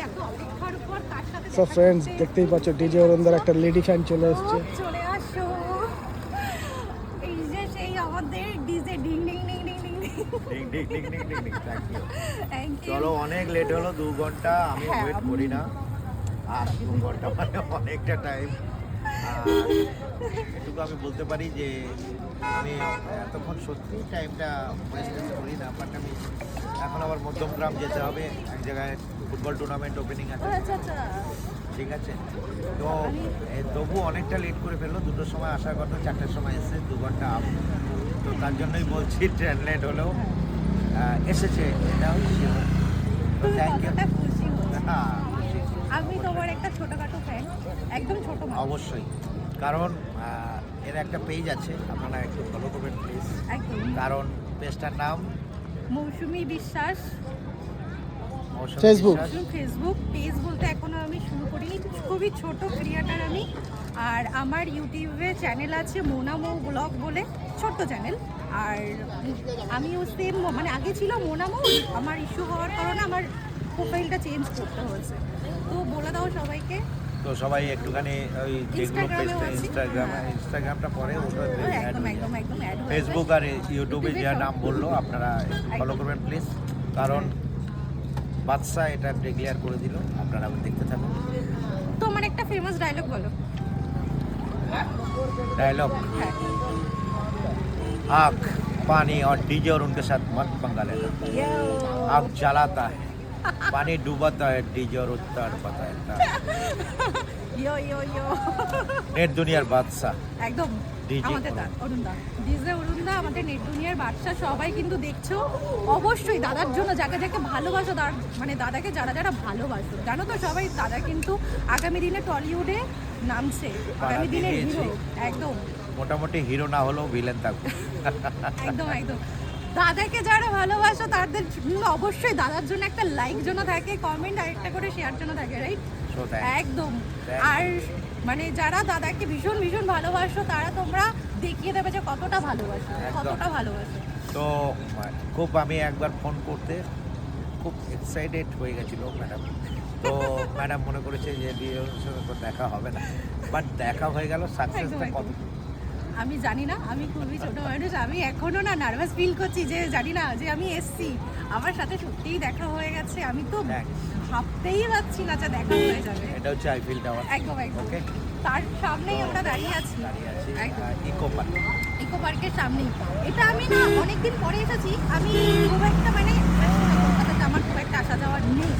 এত অপেক্ষার উপর কার সাথে সো ফ্রেন্ডস দেখতেই পাচ্ছ ডিজে অরুণদার একটা লেডি ফ্যান চলে এসছে। ও, চলে আসো। এই যে সেই আমাদের ডিজে ডিং ডিং ডিং ডিং ডিং ডিং ডিং ডিং ডিং ডিং ডিং থ্যাংক ইউ চলো অনেক লেট হলো দু ঘণ্টা আমি হ্যাঁ, ওয়েট করি না। আর দু ঘণ্টা মানে অনেকটা টাইম এটুকু আমি বলতে পারি যে আমি এতক্ষণ সত্যি টাইমটা ওয়েস্ট করি না বাট আমি আবার মধ্যমগ্রাম যেতে হবে। এক জায়গায় ফুটবল টুর্নামেন্ট ওপেনিং আছে। আচ্ছা আচ্ছা। ঠিক আছে? তো তবু অনেকটা লেট করে ফেলল। দুটোর সময় আসার কথা চারটের সময় এসে দু ঘণ্টা আপ তো তার জন্যই বলছি ট্রেন লেট হলেও এসেছে। এটাও তুমি থ্যাংক ইউ হ্যাঁ, আমি তোমার একটা ছোটখাটো ফ্যান একদম ছোট অবশ্যই। কারণ এর একটা পেজ আছে। আপনারা একটু ফলো করবেন প্লিজ কারণ পেজটার নাম মৌসুমী বিশ্বাস। বিশ্বাস। ফেসবুক পেজ বলতে এখনও আমি শুরু করিনি। খুবই ছোট ক্রিয়েটার আমি। আর আমার ইউটিউবে চ্যানেল আছে মোনামো ব্লগ বলে ছোট্ট চ্যানেল আর আমিও সেম মানে আগে ছিল মোনামো আমার ইস্যু হওয়ার কারণে আমার প্রোফাইলটা চেঞ্জ করতে হয়েছে। তো বলে দাও সবাইকে। তো সবাই একটুখানি ওই যেগুলো Instagram-এও পেজটা আছি। ইনস্টাগ্রাম হ্যাঁ। ইনস্টাগ্রামটা পরে ওটা একদম একদম একদম অ্যাড হয়ে ফেসবুক আর ইউটিউবে YouTube-এ যা সব- নাম বললো আপনারা ফলো একদম। করবেন প্লিজ কারণ বাদশা এটা ডিক্লেয়ার করে দিল আপনারা দেখতে থাকুন তোমার একটা ফেমাস ডায়লগ বলো डायलॉग হ্যাঁ आग पानी और डीजे और उनके साथ मत पंगा लेना आग जलाता है पानी डूबाता है डीजे और उत्तर बताता है ইয়ো ইয়ো ইয়ো नेट दुनियार बादशाह একদম DJ আমাদের দা অরুণদা ডিজে অরুণদা আমাদের নেট দুনিয়ার বাদশা সবাই কিন্তু দেখছো অবশ্যই দাদার জন্য যাকে যাকে ভালোবাসো তার মানে দাদাকে যারা যারা ভালোবাসো জানো তো সবাই দাদা কিন্তু আগামী দিনে টলিউডে নামছে আগামী দিনের দিয়েছে। হিরো একদম মোটামুটি হিরো না হলেও ভিলেন থাকবে একদম একদম দাদাকে যারা ভালোবাসো তাদের অবশ্যই দাদার জন্য একটা লাইক জন্য থাকে কমেন্ট আর একটা করে শেয়ার জন্য থাকে রাইট একদম। আর মানে যারা দাদাকে ভীষণ ভীষণ ভালোবাসো তারা তোমরা দেখিয়ে দেবে যে কতটা ভালোবাসো। কতটা ভালোবাসো। তো খুব আমি একবার ফোন করতে খুব এক্সাইটেড হয়ে গেছিল ম্যাডাম তো ম্যাডাম মনে করেছে যে দেখা হবে না। বাট দেখা হয়ে গেল সাকসেসটা কত আমি জানি না আমি খুবই ছোট মানুষ আমি এখনও না নার্ভাস ফিল করছি যে জানি না যে আমি এসছি। আমার সাথে সত্যিই দেখা হয়ে গেছে আমি তো. ভাবতেই পারছি না যে দেখা হয়ে যাবে। এটা হচ্ছে আইফিল টাওয়ার একদম একদম। ওকে তার সামনেই আমরা দাঁড়িয়ে আছি। ইকো পার্ক ইকো পার্কের সামনেই। এটা আমি না অনেকদিন পরে এসেছি আমি খুব একটা মানে কলকাতাতে আমার খুব একটা আসা যাওয়ার নেই।